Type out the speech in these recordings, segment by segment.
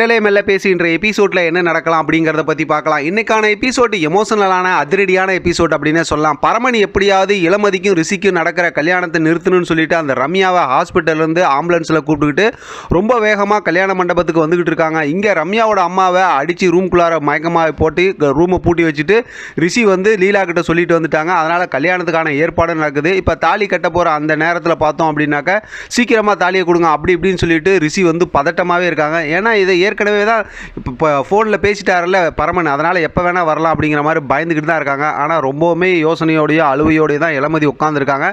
மெல்ல மெல்ல பேசுகின்ற எபிசோடில் என்ன நடக்கலாம் அப்படிங்கிறத பற்றி பார்க்கலாம். இன்னைக்கான எபிசோடு எமோஷனலான அதிரடியான எபிசோட் அப்படின்னு சொல்லலாம். பரமணி எப்படியாவது இளமதிக்கும் ரிஷிக்கும் நடக்கிற கல்யாணத்தை நிறுத்தணும்னு சொல்லிட்டு அந்த ரம்யாவை ஹாஸ்பிட்டல்லேருந்து ஆம்புலன்ஸில் கூப்பிட்டுக்கிட்டு ரொம்ப வேகமாக கல்யாண மண்டபத்துக்கு வந்துக்கிட்டு இருக்காங்க. இங்கே ரம்யாவோட அம்மாவை அடித்து ரூம்குள்ளார மயக்கமாக போட்டு ரூமை பூட்டி வச்சுட்டு ரிஷி வந்து லீலா கிட்ட சொல்லிட்டு வந்துட்டாங்க. அதனால் கல்யாணத்துக்கான ஏற்பாடு நடக்குது. இப்போ தாலி கட்ட போகிற அந்த நேரத்தில் பார்த்தோம் அப்படின்னாக்க சீக்கிரமாக தாலியை கொடுங்க அப்படி இப்படின்னு சொல்லிட்டு ரிஷி வந்து பதட்டமாகவே இருக்காங்க. ஏன்னா இதை ஏற்கனவே தான் இப்போ ஃபோனில் பேசிட்டார்ல பரமன் அதனால் எப்போ வேணால் வரலாம் அப்படிங்கிற மாதிரி பயந்துக்கிட்டு தான் இருக்காங்க. ஆனால் ரொம்பவுமே யோசனையோடையோ அழுவையோடையோ தான் இளமதி உட்காந்துருக்காங்க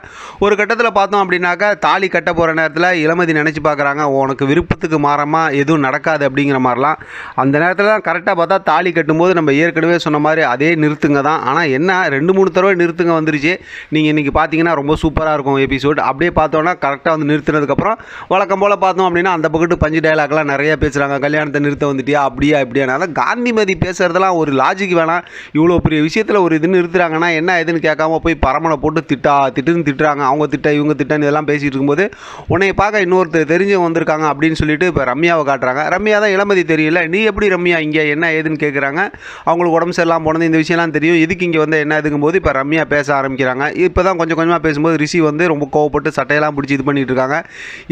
ஒரு கட்டத்தில் பார்த்தோம் அப்படின்னாக்கா தாலி கட்ட போகிற நேரத்தில் இளமதி நினச்சி பார்க்குறாங்க உனக்கு விருப்பத்துக்கு மாறமாக எதுவும் நடக்காது அப்படிங்கிற மாதிரிலாம். அந்த நேரத்தில் தான் கரெக்டாக பார்த்தா தாலி கட்டும்போது நம்ம ஏற்கனவே சொன்ன மாதிரி அதே நிறுத்துங்க தான். ஆனால் என்ன ரெண்டு மூணு தடவை நிறுத்துங்க வந்துருச்சு. நீங்கள் இன்றைக்கி பார்த்தீங்கன்னா ரொம்ப சூப்பராக இருக்கும் எபிசோட் அப்படியே பார்த்தோன்னா கரெக்டாக வந்து நிறுத்தினதுக்கப்புறம் வழக்கம் போல் பார்த்தோம் அப்படின்னா அந்த பக்கத்து பஞ்சு டயலாக்லாம் நிறைய பேசுகிறாங்க கல்யாணம் கல்யாணத்தை நிறுத்த வந்துட்டியா? அப்படியா இப்படியா? அதான் காந்திமதி பேசுகிறதெல்லாம் ஒரு லாஜிக் வேணாம் இவ்வளோ பெரிய விஷயத்தில் ஒரு இது நிறுத்துறாங்கன்னா என்ன ஏதுன்னு கேட்காம போய் பரமனை போட்டு திட்டா திட்டுன்னு திட்டுறாங்க. அவங்க திட்ட இவங்க திட்டன்னு இதெல்லாம் பேசிகிட்டு இருக்கும்போது உன்னை பார்க்க இன்னொருத்தர் தெரிஞ்சவங்க வந்திருக்காங்க அப்படின்னு சொல்லிட்டு இப்போ ரம்யாவை காட்டுறாங்க. ரம்யா தான் இளமதி தெரியல. நீ எப்படி ரம்யா இங்கே என்ன ஏதுன்னு கேட்குறாங்க அவங்களுக்கு உடம்பு சரியில்லாம போனது இந்த விஷயம்லாம் தெரியும். எதுக்கு இங்கே வந்து என்ன இதுங்கும் போது இப்போ ரம்யா பேச ஆரம்பிக்கிறாங்க. இப்போ தான் கொஞ்சம் கொஞ்சமாக பேசும்போது ரிஷி வந்து ரொம்ப கோவப்பட்டு சட்டையெல்லாம் பிடிச்சி இது பண்ணிட்டு இருக்காங்க.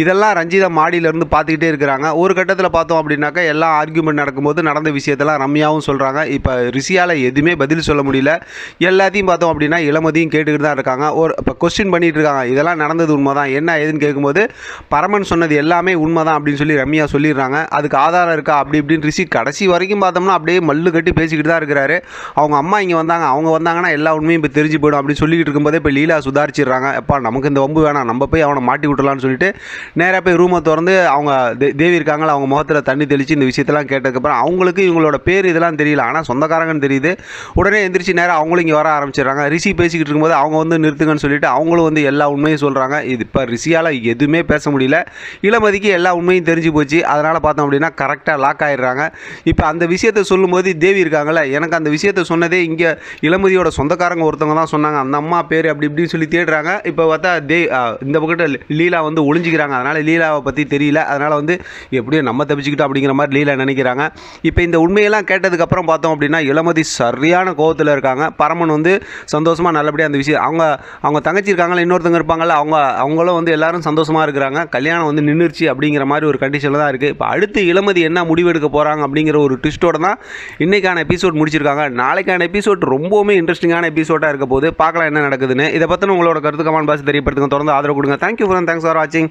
இதெல்லாம் ரஞ்சிதா மாடியிலேருந்து பார்த்துக்கிட்டே இருக்கிறாங்க. ஒரு கட்டத்தில் பார்த்தோம் அப்படின்னாக்கா எல்லா ஆர்கியூமெண்ட் நடக்கும்போது நடந்த விஷயத்தெல்லாம் ரம்யாவும் சொல்கிறாங்க இப்போ ரிஷியால் எதுவுமே பதில் சொல்ல முடியல. எல்லாத்தையும் பார்த்தோம் அப்படின்னா இளமதியும் கேட்டுக்கிட்டு தான் இருக்காங்க. ஒரு இப்போ கொஸ்டின் பண்ணிகிட்டு இருக்காங்க. இதெல்லாம் நடந்தது உண்மை தான் என்ன ஏதுன்னு கேட்கும்போது பரமன் சொன்னது எல்லாமே உண்மை தான் அப்படின்னு சொல்லி ரம்யா சொல்லிடுறாங்க. அதுக்கு ஆதாரம் இருக்கா? அப்படி இப்படின்னு ரிஷி கடைசி வரைக்கும் பார்த்தோம்னா அப்படியே மல்லு கட்டி பேசிக்கிட்டு தான் இருக்கிறாரு. அவங்க அம்மா இங்கே வந்தாங்க. அவங்க வந்தாங்கன்னா எல்லா உண்மையும் இப்போ தெரிஞ்சு போயிடும் அப்படின்னு சொல்லிக்கிட்டு இருக்கும்போதே இப்போ லீலா சுதாரிச்சிடுறாங்க. எப்பா நமக்கு இந்த வம்பு வேணாம். நம்ம போய் அவனை மாட்டி விட்டுலான்னு சொல்லிட்டு நேராக போய் ரூமை திறந்து அவங்க தே- தேவி இருக்காங்களா அவங்க முகத்தில் தண்ணி எந்திரிச்சு இந்த விஷயத்தெல்லாம் கேட்டதுக்கப்புறம் அவங்களுக்கு இவங்களோட பேர் இதெல்லாம் தெரியல. ஆனால் சொந்தக்காரங்கன்னு தெரியுது. உடனே எந்திரிச்சு நேராக அவங்களும் இங்கே வர ஆரம்பிச்சிடுறாங்க. ரிஷி பேசிக்கிட்டு இருக்கும்போது அவங்க வந்து நிறுத்துங்கன்னு சொல்லிட்டு அவங்களும் வந்து எல்லா உண்மையும் சொல்கிறாங்க இது இப்போ ரிஷியால் எதுவுமே பேச முடியல. இளமதிக்கு எல்லா உண்மையும் தெரிஞ்சு போச்சு. அதனால் பார்த்தோம் அப்படின்னா கரெக்டாக லாக் ஆயிடுறாங்க. இப்போ அந்த விஷயத்தை சொல்லும்போது தேவி இருக்காங்கல்ல எனக்கு அந்த விஷயத்தை சொன்னதே இங்கே இளமதியோட சொந்தக்காரங்க ஒருத்தவங்க தான் சொன்னாங்க. அந்த அம்மா பேர் அப்படி இப்படின்னு சொல்லி தேடுறாங்க. இப்போ பார்த்தா தே இந்த பக்கத்தில் லீலா வந்து ஒளிஞ்சிக்கிறாங்க. அதனால் லீலாவை பற்றி தெரியல. அதனால் வந்து எப்படியோ நம்ம தப்பிச்சுக்கிட்டோம் அப்படிங்கிற மாதிரி லீலா நினைக்கிறாங்க. இப்போ இந்த உண்மையெல்லாம் கேட்டதுக்கப்புறம் பார்த்தோம் அப்படின்னா இளமதி சரியான கோவத்தில் இருக்காங்க. பரமன் வந்து சந்தோஷமாக நல்லபடியாக அந்த விஷயம் அவங்க அவங்க தங்கச்சி இருக்காங்களா இன்னொருத்தவங்க இருப்பாங்கல்ல அவங்க அவங்களும் வந்து எல்லாரும் சந்தோஷமாக இருக்கிறாங்க. கல்யாணம் வந்து நின்றுச்சு அப்படிங்கிற மாதிரி ஒரு கண்டிஷனில் தான் இருக்குது இப்போ அடுத்து இளமதி என்ன முடிவெடுக்க போகிறாங்க அப்படிங்கிற ஒரு ட்விஸ்ட்டோட தான் இன்றைக்கான எபிசோட் முடிச்சிருக்காங்க. நாளைக்கான எபிசோட் ரொம்பவுமே இன்ட்ரெஸ்டிங்கான எபிசோடாக இருக்க போது பார்க்கலாம் என்ன நடக்குதுன்னு. இதை பற்றின உங்களோட கருத்து கமெண்ட் பாஸ் தெரியப்படுத்துங்க. தொடர்ந்து ஆதரவு கொடுங்க. தேங்க்யூ ஃபார் தேங்க்ஸ் ஃபார் வாட்சிங்